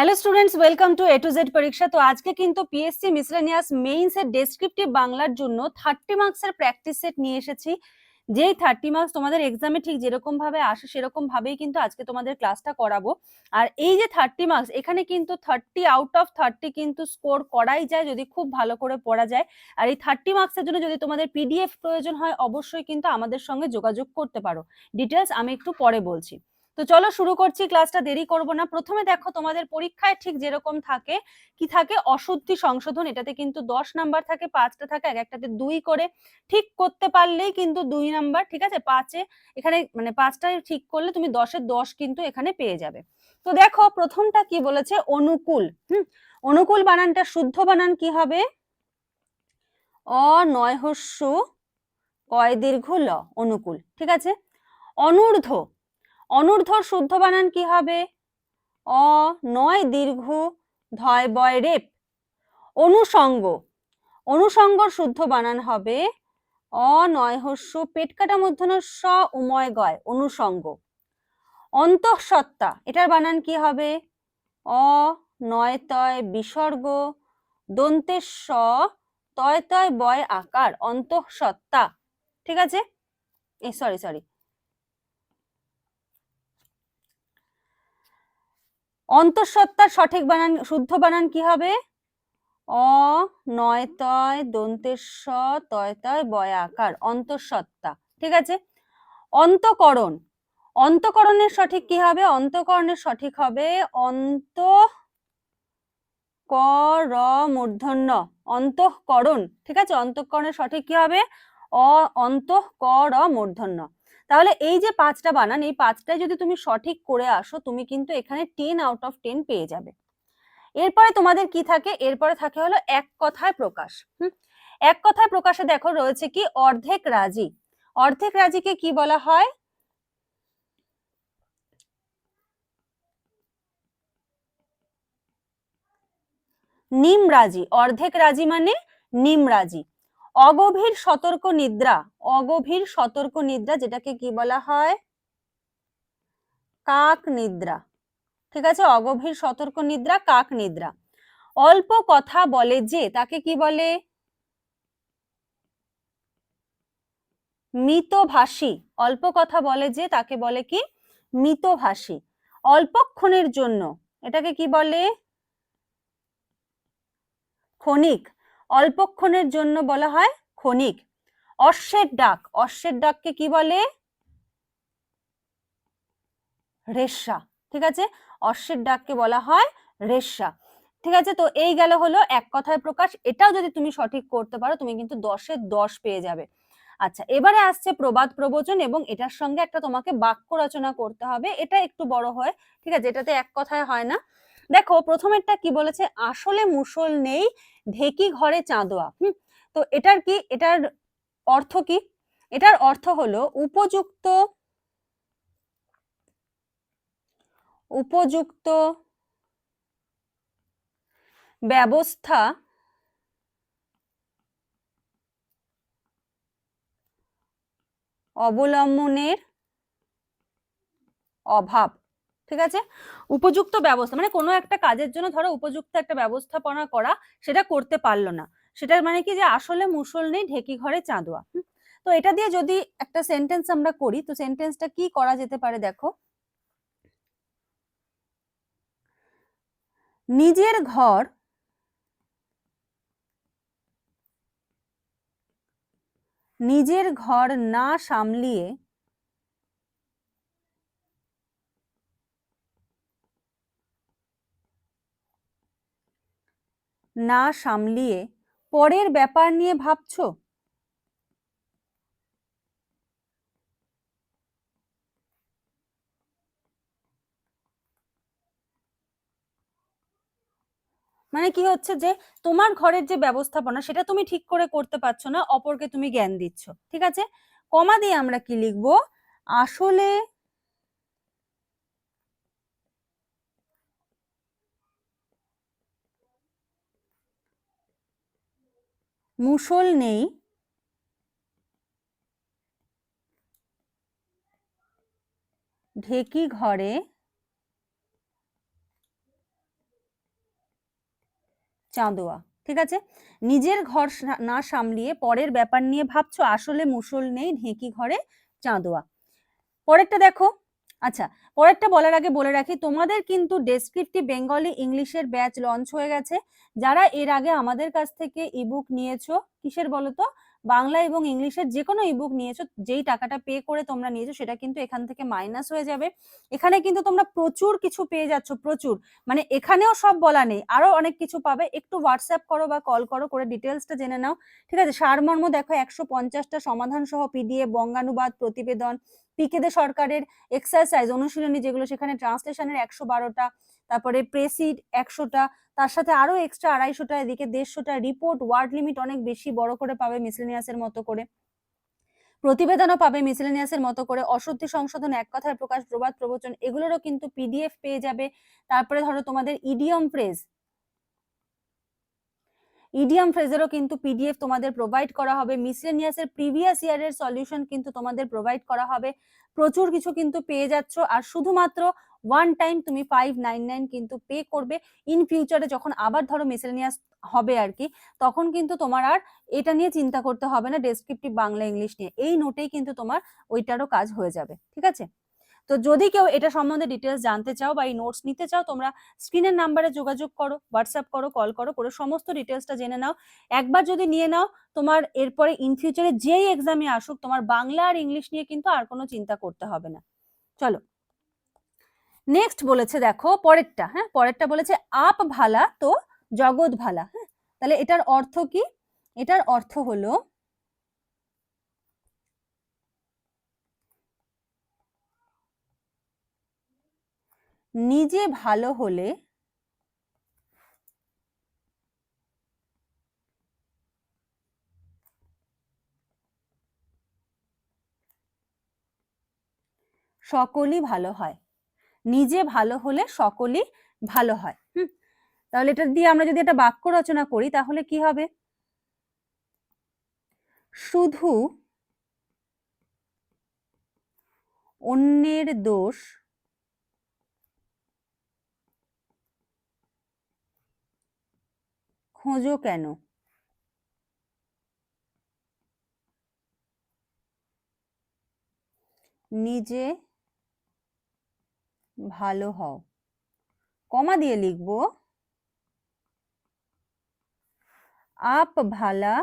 Hello students welcome to A to Z পরীক্ষা তো আজকে কিন্তু পিএসসি মিসলেনিয়াস মেইনস এর ডেসক্রিপটিভ বাংলার জন্য থার্টি মার্কসের প্র্যাকটিস সেট নিয়ে এসেছি। যেই থার্টি মার্কস তোমাদের এক্সামে ঠিক যেরকম ভাবে আসে সেরকম ভাবেই কিন্তু আজকে তোমাদের ক্লাসটা করাবো। আর এই যে থার্টি মার্কস এখানে কিন্তু থার্টি আউট অফ থার্টি কিন্তু স্কোর করাই যায় যদি খুব ভালো করে পড়া যায়। আর এই থার্টি মার্কসের জন্য যদি তোমাদের পিডিএফ প্রয়োজন হয়, অবশ্যই কিন্তু আমাদের সঙ্গে যোগাযোগ করতে পারো। ডিটেলস আমি একটু পরে বলছি। তো চলো শুরু করছি ক্লাসটা দেরি করব না। প্রথমে দেখো তোমাদের পরীক্ষায় ঠিক যেরকম থাকে, কি থাকে? অশুদ্ধি সংশোধন, এটাতে কিন্তু দশ নাম্বার থাকে, পাঁচটা থাকে, এক একটাতে দুই করে। ঠিক করতে পারলেই কিন্তু দুই নাম্বার ঠিক আছে? পাঁচে, এখানে মানে পাঁচটায় ঠিক করলে তুমি দশের দশ কিন্তু এখানে পেয়ে যাবে। তো দেখো, প্রথমটা কি বলেছে? অনুকূল, হুম? অনুকূল বানানটা শুদ্ধ বানান কি হবে? অ নয় হস্য কয় দীর্ঘ ল, অনুকূল, ঠিক আছে? অনূর্ধ্ব অনূর্ধ্বর শুদ্ধ বানান কি হবে? অ, নয় দীর্ঘ, ধয় বয় রেপ। অনুসঙ্গ। অনুসঙ্গর শুদ্ধ বানান হবে অ, নয় হস্য, পেট কাটা মধ্যন স উময় গয়। অনুসঙ্গ। অন্তঃসত্ত্বা। এটার বানান কি হবে? অ, নয় তয় বিসর্গ দন্তের স তয় তয় বয় আকার। অন্তঃসত্ত্বা। ঠিক আছে? এ সরি সরি অন্তঃসত্ত্বার সঠিক বানান, শুদ্ধ বানান কি হবে? অ, নয় তয় দন্তের স, তয় তয়, বয় আকার, অন্তঃসত্ত্বা। ঠিক আছে? অন্তকরণ। অন্তকরণের সঠিক কি হবে? অন্তকরণের সঠিক হবে অন্ত ক র মূর্ধন্য অন্তঃকরণ। ঠিক আছে? অন্তঃকরণের সঠিক কি হবে? অ অন্তঃ ক র মূর্ধন্য তাহলে এই যে পাঁচটা বানান, এই পাঁচটায় যদি তুমি সঠিক করে আসো, তুমি কিন্তু এখানে টেন আউট অফ টেন পেয়ে যাবে। এরপরে তোমাদের কি থাকে? এরপরে থাকে হলো এক কথায় প্রকাশ। এক কথায় প্রকাশে দেখো রয়েছে কি? অর্ধেক রাজি। অর্ধেক রাজিকে কি বলা হয়? নিম রাজি। অর্ধেক রাজি মানে নিম রাজি। অগভীর সতর্ক নিদ্রা, অগভীর সতর্ক নিদ্রা যেটাকে কি বলা হয়? কাক নিদ্রা। ঠিক আছে? অগভীর সতর্ক নিদ্রা, কাক নিদ্রা। অল্প কথা বলে যে, তাকে কি বলে? মিতভাষী। অল্প কথা বলে যে, তাকে বলে কি? মিতভাষী। অল্পক্ষণের জন্য। এটাকে কি বলে? ক্ষণিক। অল্পক্ষণের জন্য বলা হয় ক্ষণিক। অশ্বের ডাক, অশ্বের ডাককে কি বলে? রেশা, ঠিক আছে? অশ্বের ডাককে বলা হয় রেশা। ঠিক আছে? তো এই গেল হলো এক কথায় প্রকাশ। এটাও যদি তুমি সঠিক করতে পারো, তুমি কিন্তু দশে দশ পেয়ে যাবে। আচ্ছা এবারে আসছে প্রবাদ প্রবচন এবং এটার সঙ্গে একটা তোমাকে বাক্য রচনা করতে হবে। এটা একটু বড় হয়, ঠিক আছে? এটাতে এক কথায় হয় না। দেখো, প্রথমেরটা কি বলেছে? আসলে মুসল নেই, ঢেকি ঘরে চাঁদোয়া। হুম, তো এটার কি? এটার অর্থ কি? এটার অর্থ হলো উপযুক্ত উপযুক্ত ব্যবস্থা অবলম্বনের অভাব। ঠিক আছে? উপযুক্ত ব্যবস্থা মানে কোনো একটা কাজের জন্য ধরো উপযুক্ত একটা ব্যবস্থাপনা করা, সেটা করতে পারল না। সেটা মানে কি যে আসলে মুসল নেই, ঢেকি ঘরে চাঁদোয়া তো এটা দিয়ে যদি একটা সেন্টেন্স আমরা করি, তো সেন্টেন্সটা কি করা যেতে পারে দেখো? নিজের ঘর নিজের ঘর না সামলিয়ে না সামলিয়ে পরের ব্যাপার নিয়ে ভাবছ? মানে কি হচ্ছে যে, তোমার ঘরের যে ব্যবস্থাপনা, সেটা তুমি ঠিক করে করতে পারছ না, অপরকে তুমি জ্ঞান দিচ্ছ, ঠিক আছে? কমা দিয়ে আমরা কি লিখব? আসলে মুসল নেই। ঢেকি ঘরে। চাঁদোয়া, ঠিক আছে? নিজের ঘর না সামলিয়ে পরের ব্যাপার নিয়ে ভাবছ, আসলে মুসল নেই, ঢেঁকি ঘরে, চাঁদোয়া। পরেরটা দেখো। আচ্ছা পরেরটা বলার আগে বলে রাখি, তোমাদের কিন্তু ডেসক্রিপটিভ বেঙ্গলি ইংলিশের ব্যাচ লঞ্চ হয়ে গেছে। যারা এর আগে আমাদের কাছ থেকে ইবুক নিয়েছো, কিসের বলো তো বাংলা এবং ইংলিশের যে কোনো ইবুক নিয়েছো, যেই টাকাটা পে করে তোমরা নিয়েছো, সেটা কিন্তু এখান থেকে মাইনাস হয়ে যাবে। এখানে কিন্তু তোমরা প্রচুর কিছু পেয়ে যাচ্ছ, প্রচুর। মানে এখানেও সব বলা নেই। আরও অনেক কিছু পাবে। একটু হোয়াটসঅ্যাপ করো বা কল করো, করে ডিটেলসটা জেনে নাও। ঠিক আছে? সারমর্ম দেখো, একশো পঞ্চাশটা সমাধান সহ পিডিএফ বঙ্গানুবাদ, প্রতিবেদন পিকেদে সরকারের এক্সারসাইজ অনুশীলনী যেগুলো সেখানে ট্রান্সলেশনের একশো বারোটা তারপরে প্রেসিড একশোটা, তার সাথে আরও এক্সট্রা আড়াইশোটা, এদিকে দেড়শোটা রিপোর্ট ওয়ার্ড লিমিট অনেক বেশি বড় করে পাবে মিসলেনিয়াসের মতো করে। প্রতিবেদনও পাবে মিসলেনিয়াসের মতো করে। অশুদ্ধি সংশোধন এক কথায় প্রকাশ, প্রবাদ, প্রবচন, এগুলোরও কিন্তু পিডিএফ পেয়ে যাবে। তারপরে ধরো তোমাদের ইডিয়ম ফ্রেজ ইডিয়াম ফ্রেজেরও কিন্তু পিডিএফ তোমাদের প্রোভাইড করা হবে। মিসলেনিয়াসের প্রিভিয়াস ইয়ারের সলিউশন কিন্তু তোমাদের প্রোভাইড করা হবে। প্রচুর কিছু কিন্তু পেয়ে যাচ্ছ। আর শুধুমাত্র ওয়ান টাইম তুমি ফাইভ নাইন নাইন কিন্তু পে করবে। ইন ফিউচারে যখন আবার ধরো মিসলেনিয়াস হবে আর কি, তখন কিন্তু তোমার আর এটা নিয়ে চিন্তা করতে হবে না ডেসক্রিপটিভ বাংলা ইংলিশ নিয়ে। এই নোটেই কিন্তু তোমার ওইটারও কাজ হয়ে যাবে, ঠিক আছে? তো যদি কেউ এটা সম্বন্ধে ডিটেলস জানতে চাও বা এই নোটস নিতে চাও, তোমরা স্ক্রিনের নাম্বারে যোগাযোগ করো হোয়াটসঅ্যাপ করো কল করো, করে সমস্ত ডিটেলসটা জেনে নাও। একবার যদি নিয়ে নাও, তোমার এরপরে ইন ফিউচারে যেই এক্সামে আসুক, তোমার বাংলা আর ইংলিশ নিয়ে কিন্তু আর কোনো চিন্তা করতে হবে না। চলো নেক্সট বলেছে দেখো, পরেরটা হ্যাঁ? পরেরটা বলেছে আপ ভালা তো জগৎ ভালা হ্যাঁ? তাহলে এটার অর্থ কি? এটার অর্থ হলো নিজে ভালো হলে সকলই ভালো হয়। নিজে ভালো হলে সকলই ভালো হয়। হুম? তাহলে এটা দিয়ে আমরা যদি একটা বাক্য রচনা করি, তাহলে কি হবে? শুধু অন্যের দোষ খোঁজো কেন? নিজে ভালো হও। কমা দিয়ে লিখব। আপ ভালা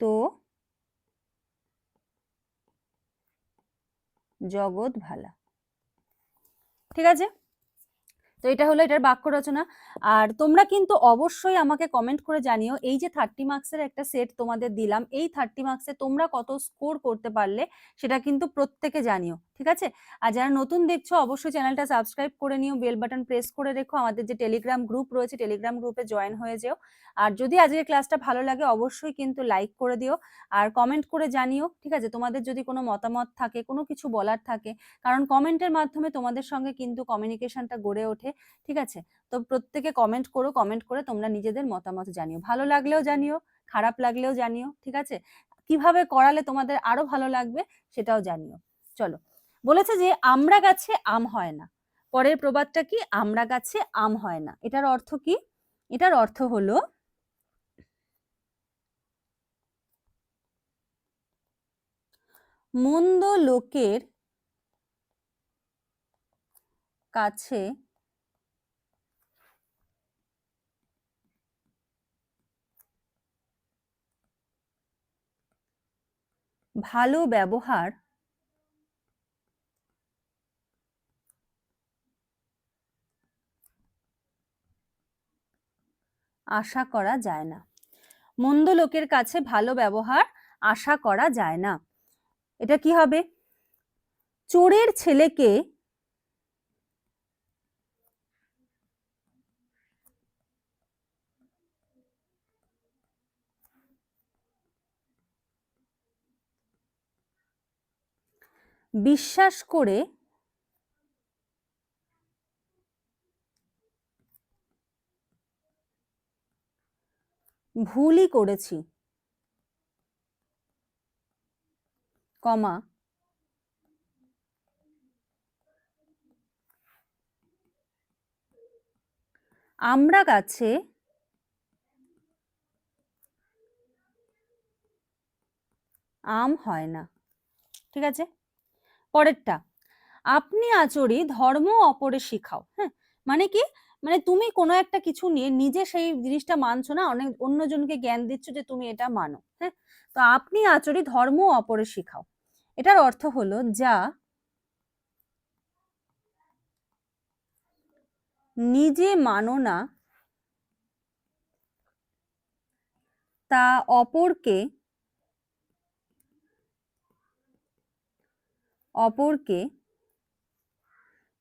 তো জগৎ ভালা। ঠিক আছে? তো এটা হলো এটার বাক্য রচনা। আর তোমরা কিন্তু অবশ্যই আমাকে কমেন্ট করে জানিও, এই যে থার্টি মার্কসের একটা সেট তোমাদের দিলাম, এই থার্টি মার্কসে তোমরা কত স্কোর করতে পারলে সেটা কিন্তু প্রত্যেকে জানিও, ঠিক আছে? আর যারা নতুন দেখছ, অবশ্যই চ্যানেলটা সাবস্ক্রাইব করে নিও বেল বাটন প্রেস করে রেখো, আমাদের যে টেলিগ্রাম গ্রুপ রয়েছে টেলিগ্রাম গ্রুপে জয়েন হয়ে যেও। আর যদি আজকের ক্লাসটা ভালো লাগে, অবশ্যই কিন্তু লাইক করে দিও, আর কমেন্ট করে জানিও, ঠিক আছে? তোমাদের যদি কোনো মতামত থাকে, কোনো কিছু বলার থাকে, কারণ কমেন্টের মাধ্যমে তোমাদের সঙ্গে কিন্তু কমিউনিকেশনটা গড়ে ওঠে। ঠিক আছে? তো প্রত্যেকে কমেন্ট করো কমেন্ট করে তোমরা নিজেদের মতামত জানিও। ভালো লাগলেও জানিও, খারাপ লাগলেও জানিও, ঠিক আছে? কীভাবে করালে তোমাদের আরও ভালো লাগবে সেটাও জানিও। চলো, বলেছে যে আমরা গাছে আম হয় না। পরের প্রবাদটা কি? আমরা গাছে আম হয় না। এটার অর্থ কি? এটার অর্থ হলো মন্দ লোকের কাছে ভালো ব্যবহার আশা করা যায় না। মন্দ লোকের কাছে ভালো ব্যবহার আশা করা যায় না। এটা কি হবে? চোরের ছেলেকে বিশ্বাস করে ভুলই করেছি। কমা। আমরা গাছে আম হয় না। ঠিক আছে? পরেরটা, আপনি আচরি ধর্ম অপরে শিখাও। হ্যাঁ মানে কি? মানে তুমি কোনো একটা কিছু নিয়ে নিজে সেই জিনিসটা মানছো না, অনেক অন্যজনকে জ্ঞান দিচ্ছ যে তুমি এটা মানো হ্যাঁ? তো আপনি আচরি ধর্ম অপরে শিখাও। এটার অর্থ হলো যা নিজে মানো না, তা অপরকে অপরকে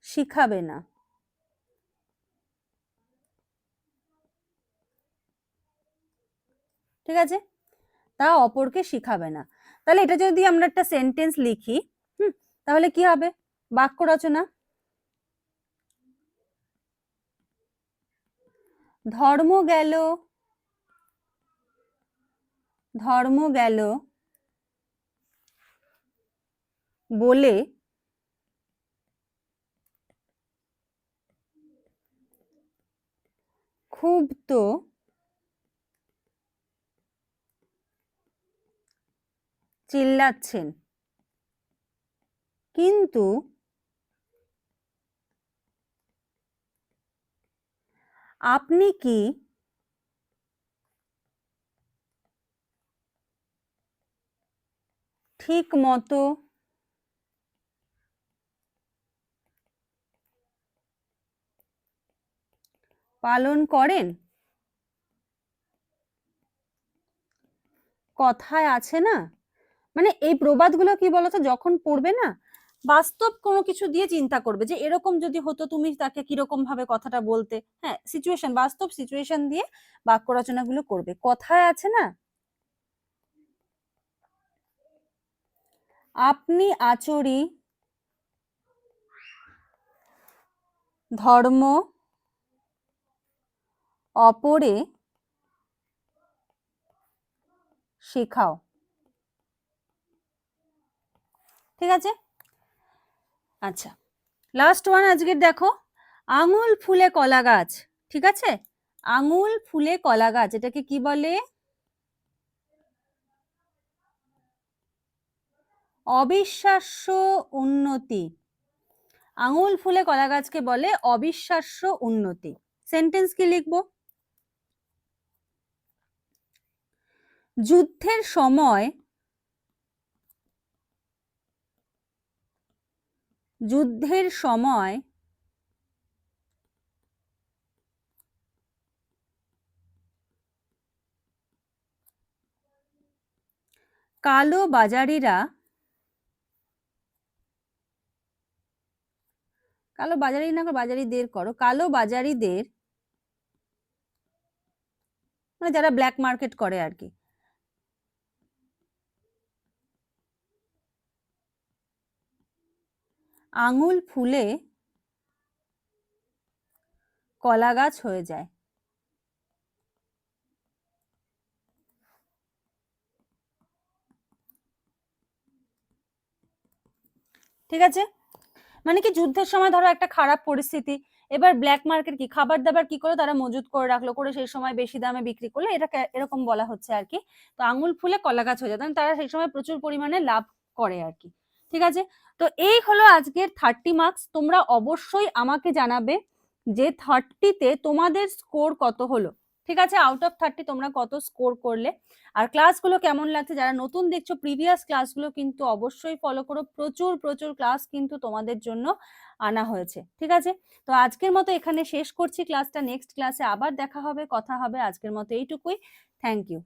শিখাবে না। ঠিক আছে? তা অপরকে শিখাবে না। তাহলে এটা যদি আমরা একটা সেন্টেন্স লিখি, হুম, তাহলে কি হবে? বাক্য রচনা। ধর্ম গেল ধর্ম গেল বলে তো চিল্লাচ্ছেন। কিন্তু আপনি কি ঠিক মতো পালন করেন? কথায় আছে না? মানে এই প্রবাদগুলো কি বলতো? যখন পড়বে না, বাস্তব কোনো কিছু দিয়ে চিন্তা করবে যে এরকম যদি হতো তুমি তাকে কীরকম ভাবে কথাটা বলতে? হ্যাঁ সিচুয়েশন বাস্তব সিচুয়েশন দিয়ে বাক্য রচনাগুলো করবে। কথায় আছে না? আপনি আচরি, ধর্ম অপরে শেখাও। ঠিক আছে? আচ্ছা লাস্ট ওয়ান আজকের দেখো। আঙুল ফুলে কলা গাছ, ঠিক আছে? আঙুল ফুলে কলা গাছ, এটাকে কি বলে? অবিশ্বাস্য উন্নতি। আঙুল ফুলে কলা গাছকে বলে অবিশ্বাস্য উন্নতি। সেন্টেন্স কি লিখব? যুদ্ধের সময় যুদ্ধের সময় কালো বাজারিরা কালো বাজারি না বাজারিদের করো। কালো বাজারিদের মানে যারা ব্ল্যাক মার্কেট করে আর কি। আঙুল ফুলে কলা গাছ হয়ে যায়। ঠিক আছে? মানে কি যুদ্ধের সময় ধরো একটা খারাপ পরিস্থিতি, এবার ব্ল্যাক মার্কেট কি, খাবার দাবার কি করে তারা মজুত করে রাখল, করে সেই সময় বেশি দামে বিক্রি করল এটা এরকম বলা হচ্ছে আর কি। তো আঙুল ফুলে কলা গাছ হয়ে যায় তারা সেই সময় প্রচুর পরিমাণে লাভ করে আর কি। ঠিক আছে? তো এই হলো আজকের থার্টি মার্কস তোমরা অবশ্যই আমাকে জানাবে যে থার্টিতে তোমাদের স্কোর কত হলো। ঠিক আছে? আউট অফ থার্টি তোমরা কত স্কোর করলে? আর ক্লাসগুলো কেমন লাগছে? যারা নতুন দেখছ প্রিভিয়াস ক্লাসগুলো কিন্তু অবশ্যই ফলো করো। প্রচুর প্রচুর ক্লাস কিন্তু তোমাদের জন্য আনা হয়েছে। ঠিক আছে? তো আজকের মতো এখানে শেষ করছি। ক্লাসটা নেক্সট ক্লাসে আবার দেখা হবে, কথা হবে। আজকের মতো এইটুকুই। Thank you